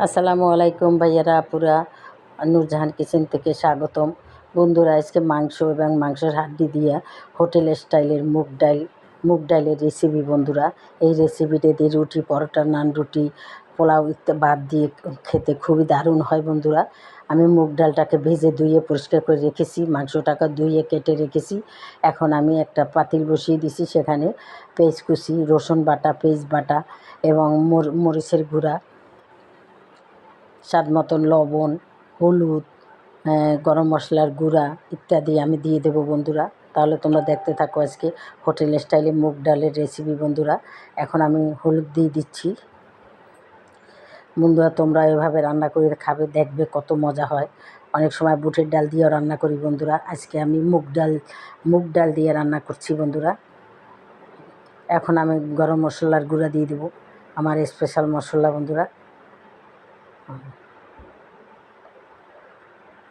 আসসালামু আলাইকুম ভাইয়ারা, আপুরা, নূরজাহান কিচেন থেকে স্বাগতম। বন্ধুরা, আজকে মাংস এবং মাংসের হাড্ডি দিয়ে হোটেল স্টাইলের মুগ ডাল মুগ ডালের রেসিপি বন্ধুরা। এই রেসিপিটা দিয়ে রুটি, পরোটা, নান রুটি, পোলাও ইত্যাদি বাদ দিয়ে খেতে খুবই দারুণ হয় বন্ধুরা। আমি মুগ ডালটাকে ভেজে ধুয়ে পরিষ্কার করে রেখেছি, মাংসটাকে ধুয়ে কেটে রেখেছি। এখন আমি একটা পাতিল বসিয়ে দিছি, সেখানে পেঁয়াজ কুচি, রসুন বাটা, পেঁয়াজ বাটা এবং মরিচের গুঁড়া স্বাদ মতন লবণ, হলুদ গরম মশলার গুঁড়া ইত্যাদি আমি দিয়ে দেবো বন্ধুরা। তাহলে তোমরা দেখতে থাকো আজকে হোটেল স্টাইলে মুগ ডালের রেসিপি বন্ধুরা। এখন আমি হলুদ দিয়ে দিচ্ছি। বন্ধুরা, তোমরা এভাবে রান্না করে খাবে, দেখবে কত মজা হয়। অনেক সময় বুটের ডাল দিয়েও রান্না করি বন্ধুরা। আজকে আমি মুগ ডাল মুগ ডাল দিয়ে রান্না করছি বন্ধুরা। এখন আমি গরম মশলার গুঁড়া দিয়ে দেবো। আমার স্পেশাল মশলা বন্ধুরা।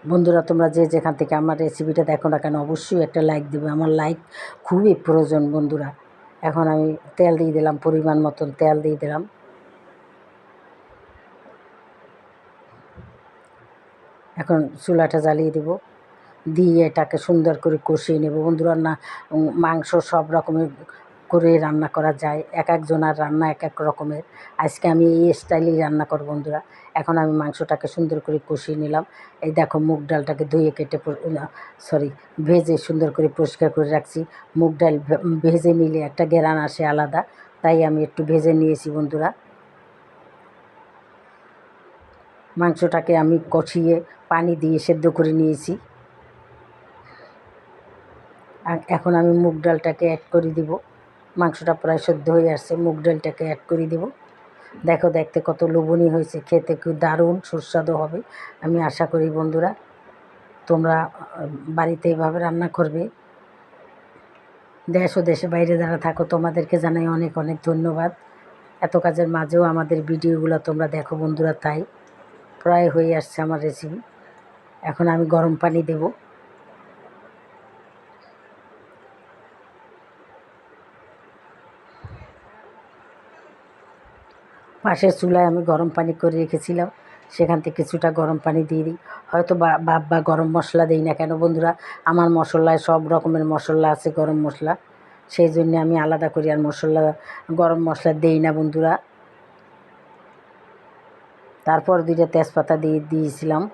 বন্ধুরা, তোমরা যে যেখান থেকে আমার রেসিপিটা দেখো না কেন, অবশ্যই একটা লাইক দেবে। আমার লাইক খুবই প্রয়োজন বন্ধুরা। এখন আমি তেল দিয়ে দিলাম, পরিমাণ মতন তেল দিয়ে দিলাম। এখন চুলাটা জ্বালিয়ে দেব। দিয়ে এটাকে সুন্দর করে কষিয়ে নেব। বন্ধুরা, না, মাংস সব রকমের করে রান্না করা যায়, এক একজনের রান্না এক এক রকমের। আজকে আমি এই স্টাইলেই রান্না করব বন্ধুরা। এখন আমি মাংসটাকে সুন্দর করে কষিয়ে নিলাম। এই দেখো মুগ ডালটাকে ধুয়ে কেটে সরি, ভেজে সুন্দর করে পরিষ্কার করে রাখছি। মুগ ডাল ভেজে নিলে একটা গেরান আসে আলাদা। তাই আমি একটু ভেজে নিয়েছি বন্ধুরা। মাংসটাকে আমি কষিয়ে পানি দিয়ে সেদ্ধ করে নিয়েছি। এখন আমি মুগ ডালটাকে অ্যাড করে দিব। মাংসটা প্রায় সেদ্ধ হয়ে আসছে। মুগ ডালটাকে অ্যাড করে দেব। দেখো, দেখতে কত লোভনীয় হয়েছে। খেতে খুব দারুণ, সুস্বাদু হবে। আমি আশা করি বন্ধুরা, তোমরা বাড়িতে এইভাবে রান্না করবে। দেশ ও দেশে বাইরে যারা থাকো, তোমাদেরকে জানাই অনেক অনেক ধন্যবাদ। এত কাজের মাঝেও আমাদের ভিডিওগুলো তোমরা দেখো বন্ধুরা, তাই প্রায় হয়ে আসছে আমার রেসিপি এখন আমি গরম পানি দেবো। পাশের চুলায় আমি গরম পানি করে রেখেছিলাম। সেখান থেকে কিছুটা গরম পানি দিয়ে দিই। হয়তো বা বাপ বা গরম মশলা দিই না কেন বন্ধুরা? আমার মশলায় সব রকমের মশলা আছে, গরম মশলা। সেই জন্য আমি আলাদা করি আর মশলা, গরম মশলা দিই না বন্ধুরা। তারপর দুইটা তেজপাতা দিয়ে দিয়েছিলাম।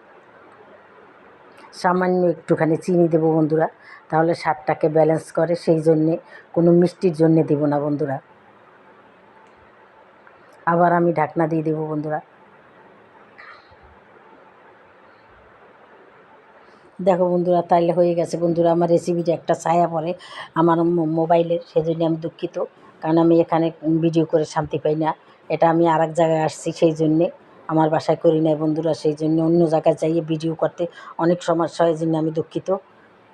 সামান্য একটুখানি চিনি দেবো বন্ধুরা। তাহলে স্বাদটাকে ব্যালেন্স করে। সেই জন্যে কোনো মিষ্টির জন্যে দেবো না বন্ধুরা। আবার আমি ঢাকনা দিয়ে দেবো বন্ধুরা। দেখো বন্ধুরা, তাইলে হয়ে গেছে। বন্ধুরা, আমার রেসিপিটা একটা ছায়া পড়ে আমার মোবাইলের সেজন্য আমি দুঃখিত। কারণ আমি এখানে ভিডিও করে শান্তি পাই না। এটা আমি আর এক জায়গায় আসছি সেই জন্যে আমার বাসায় করি নাই বন্ধুরা সেই জন্য অন্য জায়গায় যাইয়ে ভিডিও করতে অনেক সমস্যা হয় জন্য আমি দুঃখিত।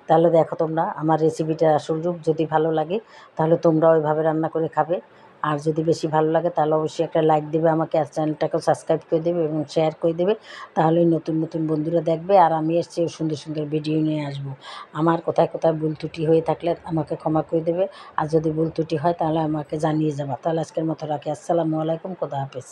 তাহলে দেখো তোমরা, আমার রেসিপিটা আসল রূপ যদি ভালো লাগে তাহলে তোমরা ওইভাবে রান্না করে খাবে। আর যদি বেশি ভালো লাগে, তাহলে অবশ্যই একটা লাইক দেবে আমাকে চ্যানেলটাকেও সাবস্ক্রাইব করে দেবে এবং শেয়ার করে দেবে। তাহলে নতুন নতুন বন্ধুরা দেখবে, আর আমি এসছি সুন্দর সুন্দর ভিডিও নিয়ে আসব। আমার কোথায় কোথায় ভুল ত্রুটি হয়ে থাকলে আমাকে ক্ষমা করে দেবে। আর যদি ভুল ত্রুটি হয়, তাহলে আমাকে জানিয়ে যাবা। তাহলে আজকের মতো রাখি। আসসালামু আলাইকুম, খোদা হাফেজ।